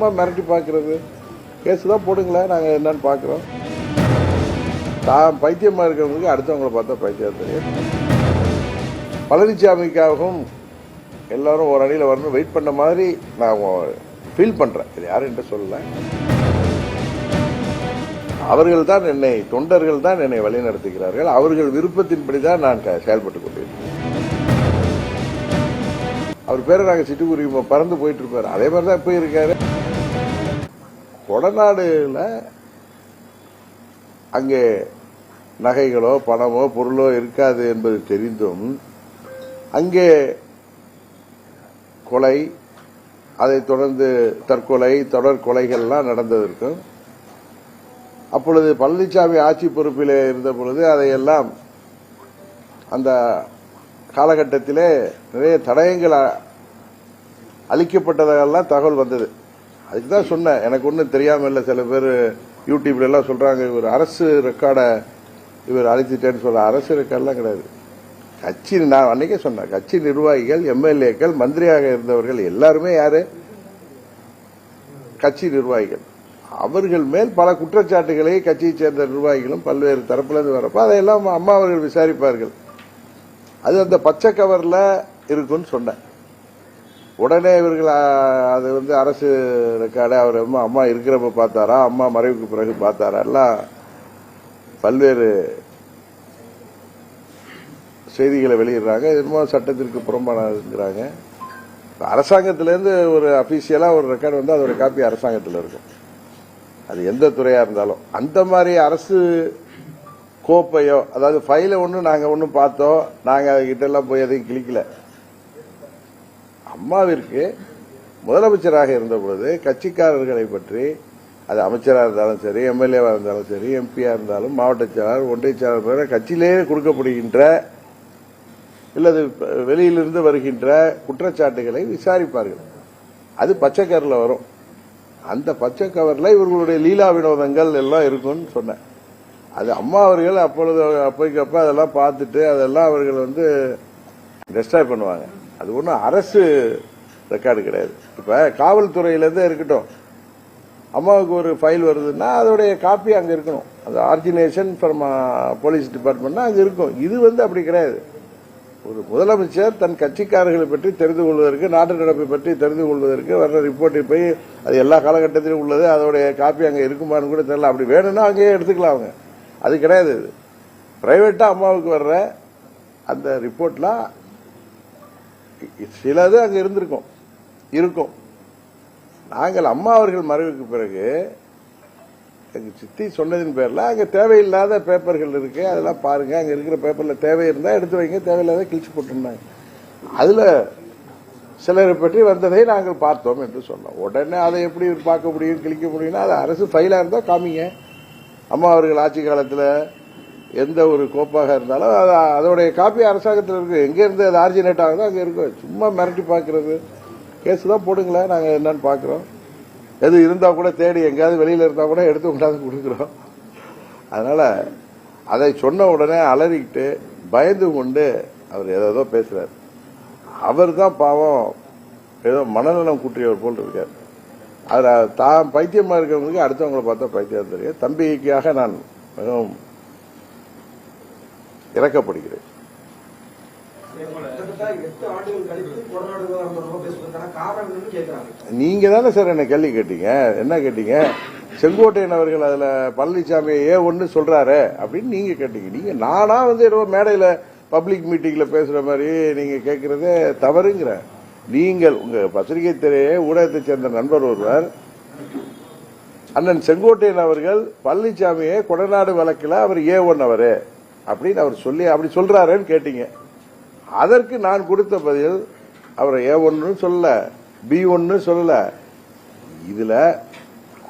சும்மா மிரட்டி பார்க்கறது. கேஸ் தான் போடுங்களேன் நாங்கள் என்னன்னு பார்க்குறோம். தான் பைத்தியமாக இருக்கிறவங்களுக்கு அடுத்தவங்களை பார்த்தா பைத்தியம் தெரியும். பழனிசாமிக்காகவும் எல்லாரும் ஒரு அணியில் வரணும் வெயிட் பண்ண மாதிரி நான் ஃபீல் பண்ணுறேன் இது யாரும் என்கிட்ட சொல்லலை. அவர்கள் தான் என்னை தொண்டர்கள் தான் என்னை வழிநடத்துகிறார்கள் அவர்கள் விருப்பத்தின்படி தான் நான் க- செயல்பட்டுக் கொண்டிருக்கிறேன். அவர் பேரை நாங்கள் சிட்டுக்குருவி பறந்து போயிட்டு இருப்பார். அதே மாதிரி தான் இப்போ இருக்காரு. கொடநாடுல அங்கே நகைகளோ பணமோ பொருளோ இருக்காது என்பது தெரிந்தும் அங்கே கொலை அதைத் தொடர்ந்து தற்கொலை தொடர் கொலைகள்லாம் நடந்ததற்கும் அப்பொழுது பழனிசாமி ஆட்சி பொறுப்பிலே இருந்த பொழுது அதையெல்லாம் அந்த காலகட்டத்திலே நிறைய தடயங்கள் அ- அளிக்கப்பட்டதெல்லாம் தகவல் வந்தது. அதுக்கு தான் சொன்னேன். எனக்கு ஒன்றும் தெரியாமல் இல்லை சில பேர் யூடியூப்ல எல்லாம் சொல்கிறாங்க இவர் அரசு ரெக்கார்டை இவர் அழிச்சிட்டேன்னு சொல்ல. அரசு ரெக்கார்டெலாம் கிடையாது. கட்சி நான் அன்னைக்கே சொன்னேன் கட்சி நிர்வாகிகள் எம்எல்ஏக்கள் மந்திரியாக இருந்தவர்கள் எல்லாருமே யார்? கட்சி நிர்வாகிகள். அவர்கள் மேல் பல குற்றச்சாட்டுகளை கட்சியைச் சேர்ந்த நிர்வாகிகளும் பல்வேறு தரப்பிலிருந்து வரப்போ அதையெல்லாம் அம்மா அவர்கள் விசாரிப்பார்கள். அது அந்த பச்சை கவரில் இருக்குன்னு சொன்னேன். உடனே இவர்கள் அது வந்து அரசு ரெக்கார்டு அவர் அம்மா அம்மா இருக்கிறப்ப பார்த்தாரா அம்மா மறைவுக்கு பிறகு பார்த்தாரா? எல்லாம் பல்வேறு செய்திகளை வெளியிடுறாங்க. என்னமோ சட்டத்திற்கு புறம்பானதுங்கிறாங்க. அரசாங்கத்திலேருந்து ஒரு அஃபீஷியலாக ஒரு ரெக்கார்டு வந்து அதோட காப்பி அரசாங்கத்தில் இருக்கும். அது எந்த துறையாக இருந்தாலும். அந்த மாதிரி அரசு கோப்பையோ அதாவது ஃபைலை ஒன்றும் நாங்கள் ஒன்றும் பார்த்தோம். நாங்கள் அதுக்கிட்ட எல்லாம் போய் எதையும் கிளிக்கலை. அம்மாவிற்கு முதலமைச்சராக இருந்த பொழுது கட்சிக்காரர்களை பற்றி அது அமைச்சராக இருந்தாலும் சரி எம்எல்ஏவாக இருந்தாலும் சரி எம்பியாக இருந்தாலும் மாவட்ட செயலாளர் ஒன்றிய செயலாளர் கட்சியிலேயே கொடுக்கப்படுகின்ற இல்லது வெளியிலிருந்து வருகின்ற குற்றச்சாட்டுகளை விசாரிப்பார்கள். அது பச்சை கவரில் வரும். அந்த பச்சை கவரில் இவர்களுடைய லீலா வினோதங்கள் எல்லாம் இருக்கும்னு சொன்னேன். அது அம்மா அவர்கள் அப்பொழுது அப்போக்கப்ப அதெல்லாம் பார்த்துட்டு அதெல்லாம் அவர்கள் வந்து டெஸ்ட்ராய் பண்ணுவாங்க. அது ஒன்றும் அரசு ரெக்கார்டு கிடையாது. இப்போ காவல்துறையிலேருந்தே இருக்கட்டும். அம்மாவுக்கு ஒரு ஃபைல் வருதுன்னா அதோடைய காப்பி அங்கே இருக்கணும். அது ஆர்ஜினேஷன் ஃப்ரம் போலீஸ் டிபார்ட்மெண்ட்னா அங்கே இருக்கும். இது வந்து அப்படி கிடையாது. ஒரு முதலமைச்சர் தன் கட்சிக்காரர்களை பற்றி தெரிந்து கொள்வதற்கு நாட்டு நடப்பை பற்றி தெரிந்து கொள்வதற்கு வர்ற ரிப்போர்ட்டை போய் அது எல்லா காலகட்டத்திலும் உள்ளது அதோடைய காப்பி அங்கே இருக்குமான்னு கூட தெரியல. அப்படி வேணும்னா அங்கேயே எடுத்துக்கலாம் அவங்க. அது கிடையாது இது. ப்ரைவேட்டாக அம்மாவுக்கு வர்ற அந்த ரிப்போர்ட்லாம் சிலது அங்கே இருந்திருக்கும். இருக்கும். நாங்கள் அம்மா அவர்கள் மறைவுக்கு பிறகு எங்கள் சித்தி சொன்னதின் பேரில் அங்கே தேவையில்லாத பேப்பர்கள் இருக்கு அதெல்லாம் பாருங்க. அங்கே இருக்கிற பேப்பரில் தேவை இருந்தால் எடுத்து வைங்க தேவையில்லாத கிழிச்சு போட்டுருந்தாங்க. அதில் சிலரை பற்றி வந்ததை நாங்கள் பார்த்தோம் என்று சொன்னோம். உடனே அதை எப்படி பார்க்க முடியும் கிழிக்க முடியும்னா அது அரசு ஃபைலாக இருந்தால் காமிங்க. அம்மா அவர்கள் ஆட்சி காலத்தில் எந்த ஒரு கோப்பாக இருந்தாலும் அது அதோடைய காப்பி அரசாங்கத்தில் இருக்கு. எங்கேருந்து அது ஆர்ஜினேட் ஆகுதோ அங்கே இருக்கும் சும்மா மிரட்டி பார்க்கறது கேஸ் தான் போடுங்களேன். நாங்கள் என்னன்னு பார்க்குறோம் எது இருந்தால் கூட தேடி எங்கேயாவது வெளியில் இருந்தால் கூட எடுத்து கொண்டாந்து கொடுக்குறோம். அதனால் அதை சொன்ன உடனே அலறிக்கிட்டு பயந்து கொண்டு அவர் ஏதோ பேசுகிறார் அவர் தான் பாவம் ஏதோ மனநலம் கூட்டியவர் போல் இருக்கார். அதில் தான் பைத்தியமாக இருக்கிறவங்களுக்கு அடுத்தவங்களை பார்த்தா பைத்தியம் தெரியும் தம்பிக்காக நான் மிகவும் இறக்கப்படுகிறேன் கிட்டத்தட்ட எட்டு ஆண்டுகள் கழித்து கொடநாடு விவகாரம் பேசுவதற்கான காரணம் என்னன்னு இறக்கப்படுகிறது. நீங்க தானே சார் என்ன கேள்வி கேட்டீங்க? என்ன கேட்டீங்க? செங்கோட்டையன் அவர்கள் அதுல பழனிசாமி ஏ ஒன்னு சொல்றாரு அப்படின்னு நீங்க கேட்டீங்க. நீங்க நானா வந்து ஏதோ மேடையில பப்ளிக் மீட்டிங்ல பேசுற மாதிரி நீங்க கேட்கறதே தவறுங்கிற. நீங்கள் உங்க பத்திரிகை துறையே ஊடகத்தை சேர்ந்த நண்பர் ஒருவர் அண்ணன் செங்கோட்டையன் அவர்கள் பழனிசாமியை கொடநாடு வழக்கில் அவர் ஏ ஒன் அவரு. அப்படின்னு அவர் சொல்லி அப்படி சொல்றாருன்னு கேட்டீங்க. அதற்கு நான் கொடுத்த பதில் அவர் ஏ ஒன்னு சொல்லல பி ஒன்னு சொல்லல. இதுல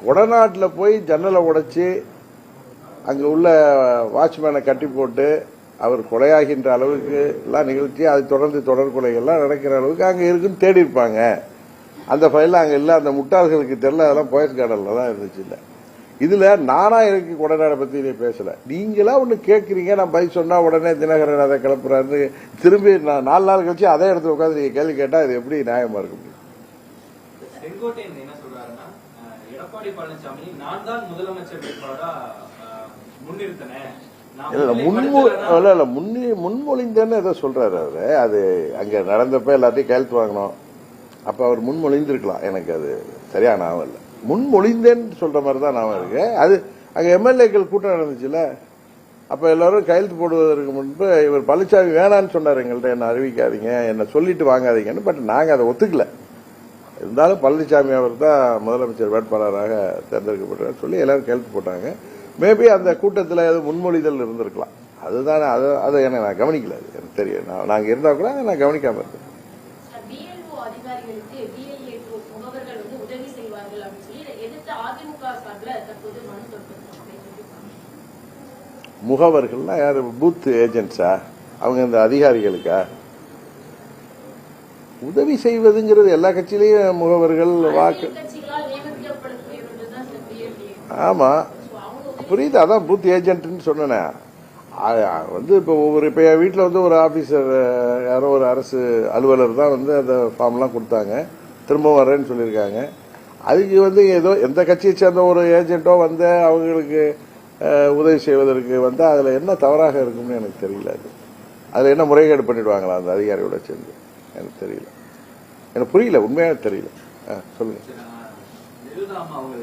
கொடநாட்டில் போய் ஜன்னலை உடைச்சு அங்க உள்ள வாட்ச்மேனை கட்டி போட்டு அவர் கொலையாகின்ற அளவுக்கு எல்லாம் நிகழ்ச்சி அது தொடர்ந்து தொடர் கொலைகள்லாம் நடக்கிற அளவுக்கு அங்க இருக்குன்னு தேடி இருப்பாங்க அந்த ஃபைல் அங்க இல்ல அந்த முட்டாள்களுக்கு தெரியல அதெல்லாம் போயஸ் கார்டன்ல தான் இருந்துச்சு. இல்லை இதுல நானா எனக்கு கொடநாடை பத்தி நீ பேசல. நீங்களா ஒண்ணு கேக்குறீங்க நான் பதில் சொன்னா உடனே தினகரன் அதை கிளப்புறாரு. திரும்பி நான் நாலு நாள் கழிச்சு அதே இடத்துல உட்காந்து நீங்க கேள்வி கேட்டா இது எப்படி நியாயமா இருக்க முடியும் செங்கோட்டையன் என்ன சொல்றாருன்னா எடப்பாடி பழனிசாமி நான் தான் முதலமைச்சர் வேட்பாளரா முன்னிறுத்தினேன். நான் இல்ல இல்ல, முன்னிலை முன்மொ படுத்தலைன்னா- இல்ல இல்ல முன்னி முன்மொழிந்தேன்னு ஏதோ சொல்றாரு அவரு. அது அங்க நடந்தப்ப எல்லாத்தையும் கையெழுத்து வாங்கணும் அப்ப அவர் முன்மொழிந்திருக்கலாம். எனக்கு அது சரியா ஞாபகம் இல்லை. முன்மொழிந்தேன்னு சொல்ற மாதிரி தான் நான் இருக்கு. அது அங்க எம்எல்ஏக்கள் கூட்டம் நடந்துச்சுல. அப்ப எல்லாரும் கையெழுத்து போடுவதற்கு முன்பு இவர் பழனிசாமி வேணான்னு சொன்னார் எங்கள்கிட்ட என்ன அறிவிக்காதீங்க என்ன சொல்லிட்டு வாங்காதீங்கன்னு. பட் நாங்க அதை ஒத்துக்கல. இருந்தாலும் பழனிசாமி அவர் தான் முதலமைச்சர் வேட்பாளராக தேர்ந்தெடுக்கப்பட்டார் சொல்லி எல்லாரும் கையெழுத்து போட்டாங்க. மேபி அந்த கூட்டத்தில் ஏதோ முன்மொழிதல் இருந்திருக்கலாம். அதுதான் அதை அதை எனக்கு நான் கவனிக்கல அது எனக்கு தெரியும். நான் நாங்கள் இருந்தால் கூட நான் கவனிக்காம இருந்தேன் பிஎல்ஓ அதிகாரிகளுக்கு டிஎல்ஏ முகவர்கள் வந்து உதவி செய்வார்கள் அப்படின்னு சொல்லி இதை எதிர்த்து அதிமுக சார்பில் தற்போது மனு தொடுத்திருக்காங்க முகவர்கள்னா யார்? பூத் ஏஜென்ட்ஸா அவங்க இந்த அதிகாரிகளுக்கா? உதவி செய்வதுங்கிறது எல்லா கட்சியிலையும் முகவர்கள் வாக்கு. அரசியல் கட்சிகளால் நியமிக்கப்படக்கூடியவர்கள் தான் சில பிஎல்ஏ ஆமா. அவங்க உதவி புரியுது அதான் பூத் ஏஜென்ட்னு சொன்னேனே. வந்து இப்போ ஒவ்வொரு இப்போ என் வீட்டில் வந்து ஒரு ஆஃபீஸர் யாரோ ஒரு அரசு அலுவலர் தான் வந்து அந்த ஃபார்ம்லாம் கொடுத்தாங்க. திரும்ப வரேன்னு சொல்லியிருக்காங்க. அதுக்கு வந்து ஏதோ எந்த கட்சியை சேர்ந்த ஒரு ஏஜென்ட்டோ வந்து அவங்களுக்கு உதவி செய்வதற்கு வந்து அதில் என்ன தவறாக இருக்கும்னு எனக்கு தெரியல அது. அதில் என்ன முறைகேடு பண்ணிடுவாங்களா அந்த அதிகாரியோட சேர்ந்து? எனக்கு தெரியல. எனக்கு புரியல உண்மையாக தெரியல. ஆ, சொல்லுங்க. அவங்க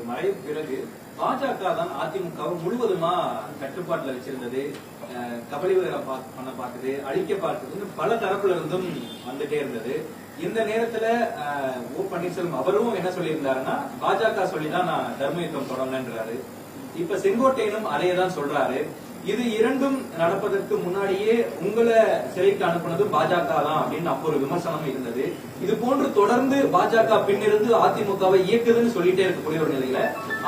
பிறகு பாஜக தான் அதிமுக முழுவதுமா கட்டுப்பாட்டுல வச்சிருந்தது. அஹ், பண்ண பார்த்தது அழிக்க பார்த்ததுன்னு பல தரப்புல இருந்தும் வந்துட்டே இருந்தது. இந்த நேரத்துல ஓ பன்னீர்செல்வம் அவரும் என்ன சொல்லியிருந்தாருன்னா பாஜக சொல்லிதான் நான் தர்மயுத்தம் தொடங்கினேன்றாரு இப்ப செங்கோட்டையனும் அதையே தான் சொல்றாரு. இது இரண்டும் நடப்பதற்கு முன்னாடியே உங்களை சிறைக்கு அனுப்புனது பாஜக தான் அப்படின்னு அப்போ ஒரு விமர்சனம் இருந்தது. இது போன்று தொடர்ந்து பாஜக பின்னிருந்து அதிமுகவை இயக்குதுன்னு சொல்லிட்டே இருக்கக்கூடிய ஒரு நிலையில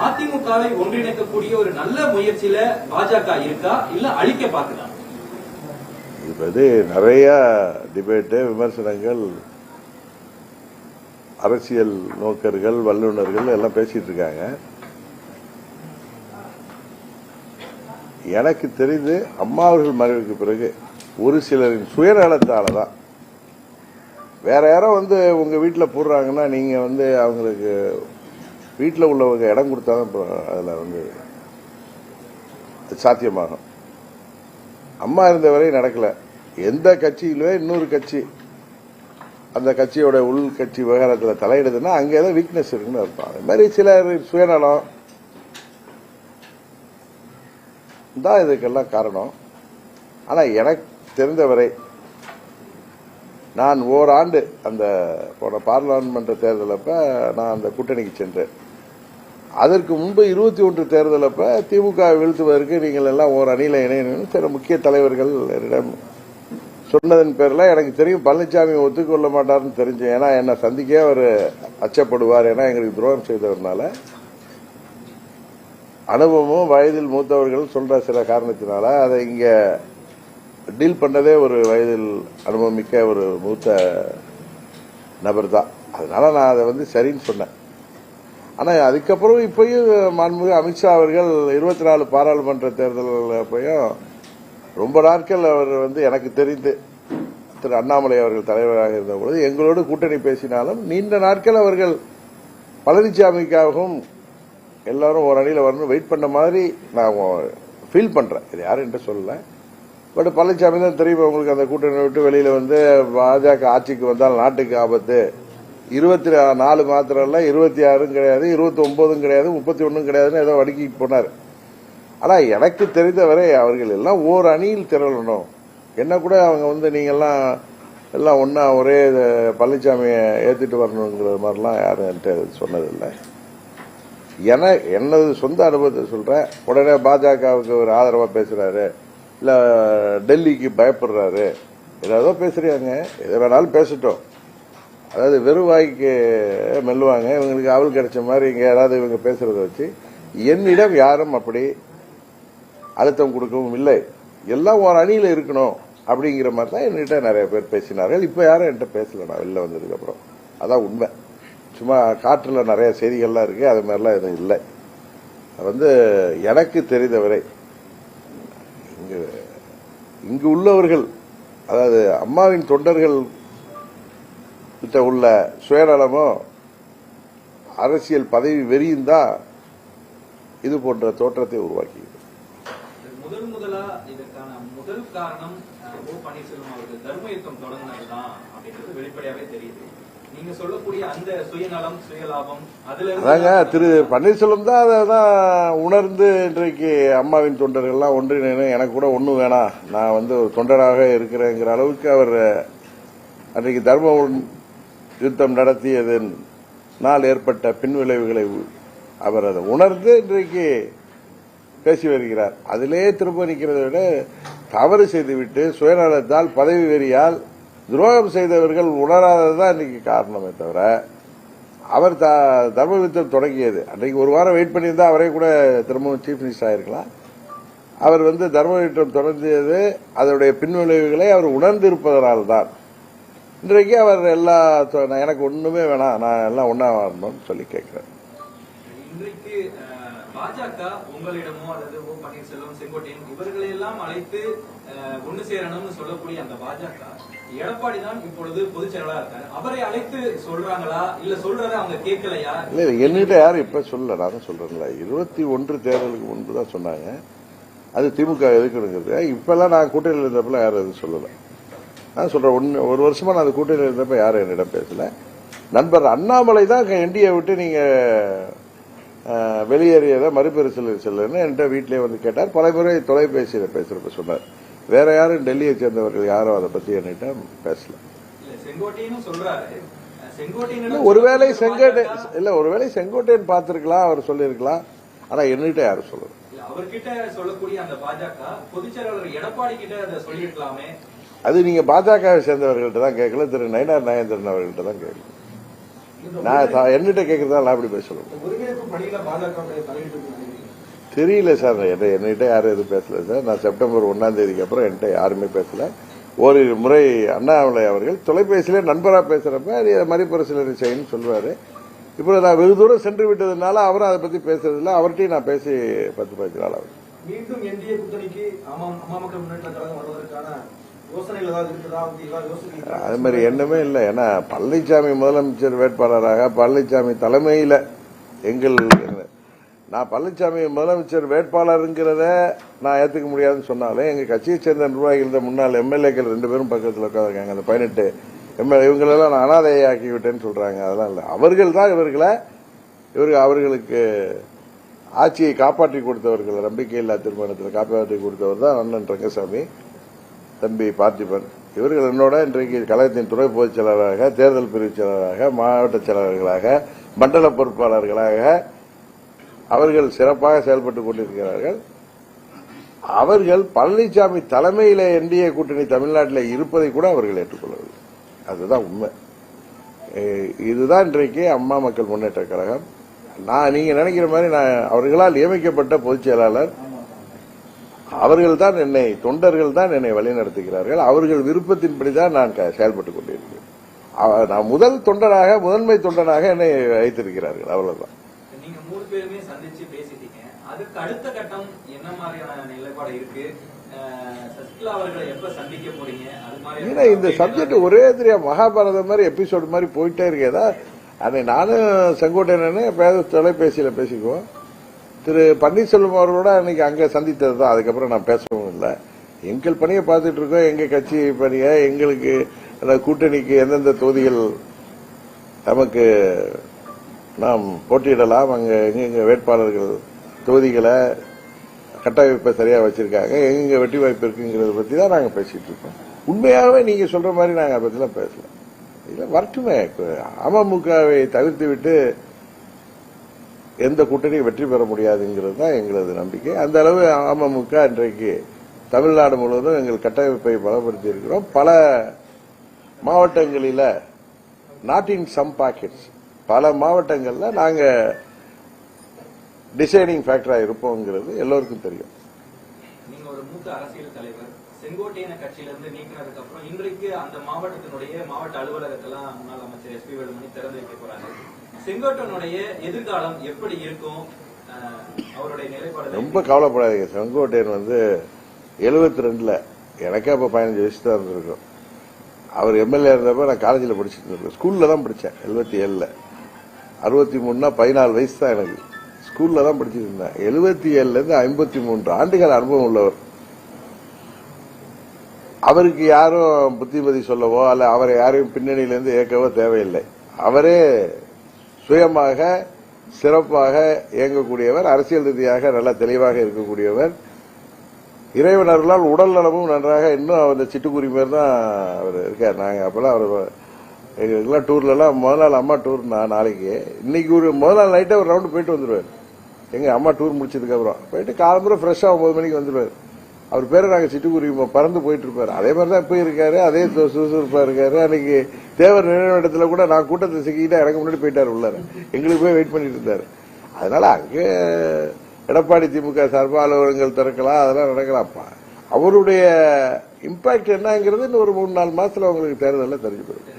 அதிமுகவை ஒன்றிணைக்கக்கூடிய ஒரு நல்ல முயற்சியில பாஜக இருக்கா? இல்ல அழிக்க பாக்குதா இது நிறைய டிபேட்டு விமர்சனங்கள் அரசியல் நோக்கர்கள் வல்லுநர்கள் எல்லாம் பேசிட்டு இருக்காங்க. எனக்கு தெரிந்து அம்மா அவர்கள் மறைவுக்கு பிறகு ஒரு சிலரின் சுயநலத்தால தான் வேற யாரோ வந்து உங்க வீட்டில் போடுறாங்கன்னா நீங்க வந்து அவங்களுக்கு வீட்டில் உள்ளவங்க இடம் கொடுத்தாதான் அப்புறம் அதில் வந்து சாத்தியமாகும். அம்மா இருந்த வரையும் நடக்கல. எந்த கட்சியிலுமே இன்னொரு கட்சி அந்த கட்சியோட உள் கட்சி விவகாரத்தில் தலையிடுதுன்னா அங்கே ஏதோ வீக்னஸ் இருக்குன்னு இருப்பாங்க அது மாதிரி சிலர் சுயநலம் தான் இதுக்கெல்லாம் காரணம். ஆனால் எனக்கு தெரிந்தவரை நான் ஓராண்டு அந்த போன பாராளுமன்ற தேர்தலப்ப நான் அந்த கூட்டணிக்கு சென்றேன். அதற்கு முன்பு இருபத்தி ஒன்று தேர்தலப்ப திமுக வீழ்த்துவதற்கு நீங்கள் எல்லாம் ஓர் அணியில் இணையணும்னு சில முக்கிய தலைவர்கள் என்னிடம் சொன்னதன் பேரில் எனக்கு தெரியும் பழனிசாமி ஒத்துக்கொள்ள மாட்டார்னு தெரிஞ்சு ஏன்னா என்னை சந்திக்கே அவர் அச்சப்படுவார். ஏன்னா எங்களுக்கு துரோகம் செய்தவர்னால. அனுபவமும் வயதில் மூத்தவர்கள் சொல்ற சில காரணத்தினால அதை இங்க டீல் பண்ணதே ஒரு வயதில் அனுபவம் மிக்க ஒரு மூத்த நபர் தான் அதனால நான் அதை வந்து சரின்னு சொன்னேன். ஆனா அதுக்கப்புறம் இப்பயும் மாண்புமிகு அமித்ஷா அவர்கள் இருபத்தி நாலு பாராளுமன்ற தேர்தல் அப்பயும் ரொம்ப நாட்கள் அவர் வந்து எனக்கு தெரிந்து திரு அண்ணாமலை அவர்கள் தலைவராக இருந்த பொழுது எங்களோடு கூட்டணி பேசினாலும் நீண்ட நாட்கள் அவர்கள் பழனிசாமிக்காகவும் எல்லாரும் ஒரு அணியில் வரணும் வெயிட் பண்ண மாதிரி நான் ஃபீல் பண்ணுறேன் இது யாருன்ட்டு சொல்லலை சொல்லல. பட் பழனிசாமி தான் தெரியும் உங்களுக்கு அந்த கூட்டணி விட்டு வெளியில் வந்து பாஜக ஆட்சிக்கு வந்தால் நாட்டுக்கு ஆபத்து. இருபத்தி நாலு மாத்திரம் இல்லை இருபத்தி ஆறும் கிடையாது இருபத்தி ஒன்பதும் கிடையாது முப்பத்தி ஒன்றும் கிடையாதுன்னு ஏதோ வடுக்கிட்டு போனார். ஆனால் எனக்கு தெரிந்தவரை அவர்கள் எல்லாம் ஓர் அணியில் திரளணும். என்ன கூட அவங்க வந்து நீங்கள்லாம் எல்லாம் ஒன்றா ஒரே பழனிசாமியை ஏற்றிட்டு வரணுங்கிற மாதிரிலாம் யாரும் என்கிட்ட சொன்னதில்லை. என எனது சொந்த அனுபவத்தை சொல்றேன். உடனே பாஜகவுக்கு ஒரு ஆதரவா பேசுறாரு. இல்ல டெல்லிக்கு பயப்படுறாரு. ஏதாவது பேசுறாங்க எதை வேணாலும் பேசட்டும். அதாவது வெறும் வாய்க்கு மெல்லுவாங்க. இவங்களுக்கு அவள் கிடைச்ச மாதிரி இங்க யாராவது இவங்க பேசுறத வச்சு என்னிடம் யாரும் அப்படி அழுத்தம் கொடுக்கவும் இல்லை. எல்லாம் ஒரு அணியில இருக்கணும் அப்படிங்கிற மாதிரி தான் என்கிட்ட நிறைய பேர் பேசினார்கள். இப்ப யாரும் என்கிட்ட பேசல. நான் வெளில வந்ததுக்கு அப்புறம். அதான் உண்மை. சும்மா காற்றில் நிறைய செய்திகள்லாம் இருக்கு அது மாதிரிலாம் எதுவும் இல்லை. வந்து எனக்கு தெரிந்தவரை இங்கு இங்கு உள்ளவர்கள் அதாவது அம்மாவின் தொண்டர்கள் கிட்ட உள்ள சுயநலமோ அரசியல் பதவி வெறியும் தான் இது போன்ற தோற்றத்தை உருவாக்கியது. முதல் முதலா இதற்கான முதல் காரணம் ஓ பன்னீர்செல்வம் அவர்கள் தர்ம யுத்தம் தொடங்கினதுதான் அப்படின்றது வெளிப்படையாவே தெரியுது. அதாங்க திரு பன்னீர்செல்வம் தான் அதை தான் உணர்ந்து இன்றைக்கு அம்மாவின் தொண்டர்கள்லாம் ஒன்றிணைந்து எனக்கு கூட ஒன்றும் வேணாம். நான் வந்து ஒரு தொண்டராக இருக்கிறேங்கிற அளவுக்கு அவர் அன்றைக்கு தர்ம யுத்தம் நடத்தியதன் நாள் ஏற்பட்ட பின்விளைவுகளை அவர் அதை உணர்ந்து இன்றைக்கு பேசி வருகிறார். அதிலே திரும்ப நிற்கிறதை விட தவறு செய்துவிட்டு சுயநலத்தால் பதவி வெறியால் துரோகம் செய்தவர்கள் உணராததுதான் இன்னைக்கு காரணமே தவிர அவர் த- தர்ம யுத்தம் தொடங்கியது. அன்றைக்கு ஒரு வாரம் வெயிட் பண்ணியிருந்தா அவரே கூட திரும்பவும் சீஃப் மினிஸ்டர் ஆயிருக்கலாம். அவர் வந்து தர்ம யுத்தம் தொடங்கியது அதனுடைய பின்விளைவுகளை அவர் உணர்ந்திருப்பதனால் தான் இன்றைக்கு அவர் எல்லா நான் எனக்கு ஒண்ணுமே வேணாம் நான் எல்லாம் ஒன்னா வரணும்னு சொல்லி கேட்கிறேன் இன்றைக்கு பாஜக உங்களிடமோ அல்லது ஓ பன்னீர்செல்வம் செங்கோட்டையன் இவர்களை எல்லாம் அழைத்து அஹ், ஒண்ணு சேரணும்னு சொல்லக்கூடிய அந்த பாஜக எடப்பாடி தான் இப்பொழுது பொதுச் செயலாளர் இருக்காரு. அவரை அழைத்து சொல்றாங்களா? இல்ல சொல்றத அவங்க கேட்கலையா? இல்ல இல்ல, என்கிட்ட யாரும் இப்ப சொல்லல. நான் சொல்றேன்ல. இருபத்தி ஒன்று தேர்தலுக்கு முன்பு தான் சொன்னாங்க. அது திமுக எதுக்குங்கிறது இப்பெல்லாம் நான் கூட்டணியில் இருந்தப்பல யாரும் எதுவும் சொல்லலை. நான் சொல்றேன் ஒன்று ஒரு வருஷமா நான் அந்த கூட்டணியில் இருந்தப்ப யாரும் என்னிடம் பேசல. நண்பர் அண்ணாமலை தான் என்டிஏ விட்டு நீங்க வெளியேறியதை மறுபரிசீலனை செல்லுன்னு என்கிட்ட வீட்டிலேயே வந்து கேட்டார். பல முறை தொலைபேசியில் பேசுறப்ப சொன்னார். வேற யாரும் டெல்லியை சேர்ந்தவர்கள் யாரும் அதை பத்தி என்கிட்ட பேசல. ஒருவேளை செங்கோட்டை இல்ல ஒருவேளை செங்கோட்டையன் பார்த்திருக்கலாம் அவர் சொல்லியிருக்கலாம். ஆனா என்கிட்ட யாரும் சொல்லல. இல்ல, அவர்கிட்ட சொல்லக்கூடிய அந்த பாஜக பொதுச் செயலாளர் எடப்பாடி கிட்ட அதை சொல்லியிருக்கலாமே. அது நீங்க பாஜகவை சேர்ந்தவர்கள்ட்ட தான் கேட்கல திரு நயினார் நாகேந்திரன் அவர்கள்ட்ட தான் கேட்கணும் நான் த- என்கிட்ட கேட்கறதா நான் அப்படி பேசணும் தெரியல சார் என்ன என்கிட்ட யாரும் எதுவும் பேசல சார். நான் செப்டம்பர் ஒன்னாம் தேதிக்கு அப்புறம் என்கிட்ட யாருமே பேசல. ஒரு முறை அண்ணாமலை அவர்கள் தொலைபேசியில நண்பராக பேசுறப்ப அது மறுபரிசீலனை செய்யணும்னு சொல்லுவாரு. இப்போ நான் வெகு தூரம் சென்று விட்டதுனால அவரும் அதை பத்தி பேசுறதில்ல. அவர்கிட்டையும் நான் பேசி பத்து பதினஞ்சு நாள் ஆகுது. மீண்டும் என்டிஏ கூட்டணிக்கு அம்மா மக்கள் முன்னேற்ற கழகம் வருவதற்கான அது மாதிரி எண்ணமே இல்லை. ஏன்னா பழனிசாமி முதலமைச்சர் வேட்பாளராக பழனிசாமி தலைமையில் எங்கள் நான் பழனிசாமி முதலமைச்சர் வேட்பாளருங்கிறத நான் ஏற்றுக்க முடியாதுன்னு சொன்னாலும் எங்கள் கட்சியை சேர்ந்த நிர்வாகிகள் இந்த முன்னாள் எம்எல்ஏக்கள் ரெண்டு பேரும் பக்கத்தில் உட்காந்துருக்காங்க அந்த பதினெட்டு எம்எல்ஏ இவங்களெல்லாம் நான் அனாதையாக்கி விட்டேன்னு சொல்கிறாங்க அதெல்லாம் இல்லை. அவர்கள் தான் இவர்களை இவர்கள் அவர்களுக்கு ஆட்சியை காப்பாற்றி கொடுத்தவர்கள். நம்பிக்கையில்லா திருமணத்தில் காப்பாற்றி கொடுத்தவர் தான் அண்ணன் ரங்கசாமி. தம்பி பார்த்திபன். இவர்கள் என்னோட இன்றைக்கு கழகத்தின் துணை பொதுச் செயலாளராக தேர்தல் பிரிவு செயலாளராக மாவட்ட செயலாளர்களாக மண்டல பொறுப்பாளர்களாக அவர்கள் சிறப்பாக செயல்பட்டுக் கொண்டிருக்கிறார்கள். அவர்கள் பழனிசாமி தலைமையில என்டிஏ கூட்டணி தமிழ்நாட்டில் இருப்பதை கூட அவர்கள் ஏற்றுக்கொள்ளவில்லை. அதுதான் உண்மை. இதுதான் இன்றைக்கு அம்மா மக்கள் முன்னேற்ற கழகம். நான் நீங்க நினைக்கிற மாதிரி நான் அவர்களால் நியமிக்கப்பட்ட பொதுச் செயலாளர் அவர்கள் தான் என்னை தொண்டர்கள் தான் என்னை வழிநடத்துகிறார்கள். அவர்கள் விருப்பத்தின்படி தான் நான் செயல்பட்டுக் கொண்டிருக்கிறேன். நான் முதல் தொண்டராக முதன்மை தொண்டனாக என்னை வைத்திருக்கிறார்கள். அவ்வளவுதான். ஏன்னா இந்த சப்ஜெக்ட் ஒரே தெரியா மகாபாரதம் மாதிரி எபிசோடு மாதிரி போயிட்டே இருக்கேதா அதை நானும் செங்கோட்டையனே பேச தொலைபேசியில பேசிக்குவோம். திரு பன்னீர்செல்வம் அவர்களோட அன்னைக்கு அங்க சந்தித்தது தான் அதுக்கப்புறம் நான் பேசவும் இல்லை. எங்கள் பணியை பார்த்துட்டு இருக்கோம். எங்க கட்சி பணியை எங்களுக்கு அந்த கூட்டணிக்கு எந்தெந்த தொகுதிகள் நமக்கு நாம் போட்டியிடலாம். அங்கே எங்கெங்க வேட்பாளர்கள் தொகுதிகளை கட்டமைப்பை சரியாக வச்சிருக்காங்க. எங்கெங்க வெற்றி வாய்ப்பு இருக்குங்கிறத பற்றி தான் நாங்கள் பேசிட்டு இருக்கோம். உண்மையாகவே நீங்க சொல்ற மாதிரி நாங்கள் அதை பற்றிலாம் பேசல. இல்லை வரட்டுமே. அமமுகவை தவிர்த்து விட்டு எந்த கூட்டணியும் வெற்றி பெற முடியாதுங்கிறது தான் எங்களது நம்பிக்கை. அந்த அளவு அமமுக இன்றைக்கு தமிழ்நாடு முழுவதும் எங்கள் கட்டமைப்பை பலப்படுத்தி இருக்கிறோம் பல மாவட்டங்களில் நாட் இன் சம் பாக்கெட்ஸ் பல மாவட்டங்களில் நாங்கள் டிசைனிங் ஃபேக்டராக இருப்போங்கிறது எல்லோருக்கும் தெரியும். நீங்க ஒரு செங்கோட்டையன கட்சியில இருந்து நீக்கினதுக்கு அப்புறம் இன்றைக்கு அந்த மாவட்டத்தினுடைய மாவட்ட அலுவலகத்தெல்லாம் முன்னாள் அமைச்சர் எஸ் பி வேலுமணி திறந்து வைக்க போறாங்க செங்கோட்டனுடைய எதிர்காலம் எப்படி இருக்கும்? ரொம்ப கவலைப்படாதீங்க. செங்கோட்டையன் வந்து எழுபத்தி ரெண்டுல எனக்கே அப்ப பதினஞ்சு வயசு தான் இருந்திருக்கும். அவர் எம்எல்ஏ இருந்தப்ப நான் காலேஜில் படிச்சுட்டு இருந்தேன் ஸ்கூல்ல தான் படித்தேன் எழுபத்தி ஏழுல. அறுபத்தி மூணுனா பதினாலு வயசு தான் எனக்கு. ஸ்கூல்ல தான் படிச்சுட்டு இருந்தேன். எழுபத்தி ஏழுல இருந்து ஐம்பத்தி மூன்று ஆண்டுகள் அனுபவம் உள்ளவர். அவருக்கு யாரும் புத்திமதி சொல்லவோ அல்ல அவரை யாரையும் பின்னணியிலேருந்து ஏற்கவோ தேவையில்லை. அவரே சுயமாக சிறப்பாக இயங்கக்கூடியவர் அரசியல் ரீதியாக நல்ல தெளிவாக இருக்கக்கூடியவர். இறைவனர்களால் உடல் நலமும் நன்றாக இன்னும் அந்த சிட்டுக்குருவி மாதிரி தான் அவர் இருக்கார். நாங்கள் அப்பெல்லாம் அவர் எங்களுக்கெல்லாம் டூர்லலாம் முதல் நாள் அம்மா டூர் நான் நாளைக்கு. இன்னைக்கு ஒரு முதல் நாள் நைட்டே ஒரு ரவுண்டு போயிட்டு வந்துடுவார் எங்கள் அம்மா டூர் முடிச்சதுக்கப்புறம் போயிட்டு காலம்புற ஃப்ரெஷ்ஷாக ஒம்பது மணிக்கு வந்துடுவார் அவர் பேரை நாங்கள் சிட்டுக்குருவி பறந்து போயிட்டு இருப்பாரு அதே மாதிரி தான் போய் இருக்காரு. அதே சு- சுறுசுறுப்பா இருக்காரு. அன்னைக்கு தேவர் நினைவிடத்துல கூட நான் கூட்டத்தை சிக்கிட்டு எனக்கு முன்னாடி போயிட்டாரு உள்ளார. எங்களுக்கு போய் வெயிட் பண்ணிட்டு இருந்தாரு. அதனால அங்கே எடப்பாடி திமுக சார்பாக அலுவலகங்கள் திறக்கலாம் அதெல்லாம் நடக்கலாம்ப்பா அவருடைய இம்பாக்ட் என்னங்கிறது இன்னும் ஒரு மூணு நாலு மாசத்துல உங்களுக்கு தேர்தலில் தெரிஞ்சு போயிடும்.